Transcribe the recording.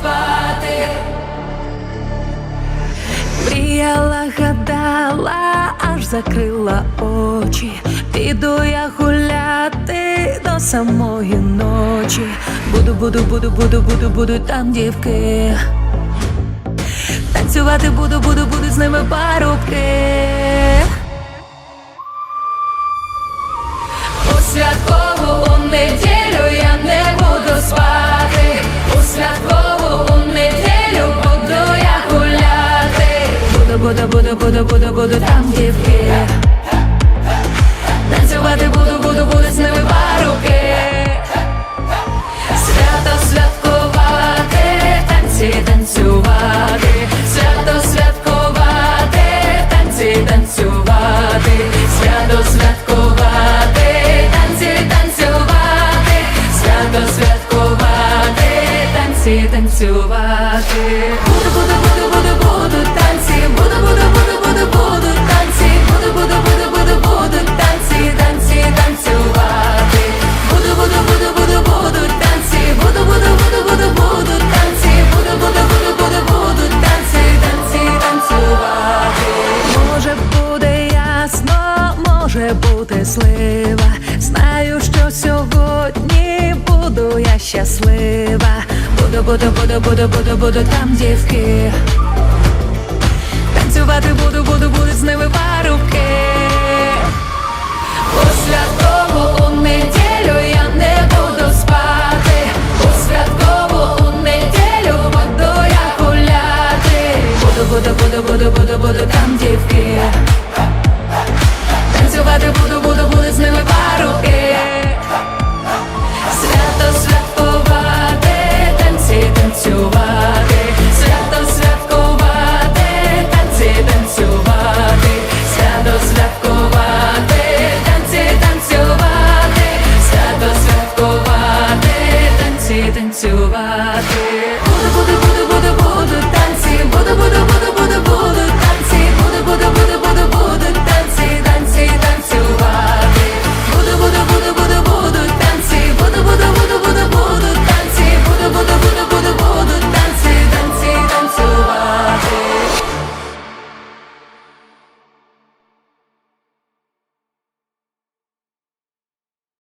спати. Мріяла, гадала, аж закрила очі. Піду я гуляти до самої ночі. Буду, буду, буду, буду, буду, буду там дівки. Танцювати буду, буду, буду з ними парубки. Святкову неділю буду я гуляти. Буду, буду, буду, буду, буду, буду там дівки. Танцювати буду, буду, буду з ними танцювати. Може бути слива. Знаю, що сьогодні буду я щаслива. Буду, буду, буду, буду, буду, буду там дівки. Танцювати буду, буду, буду з ними парубки. У святкову у неділю я не буду спати. У святкову у неділю буду я гуляти. Буду, буду, буду, буду, буду, буду там дівки. 却不得不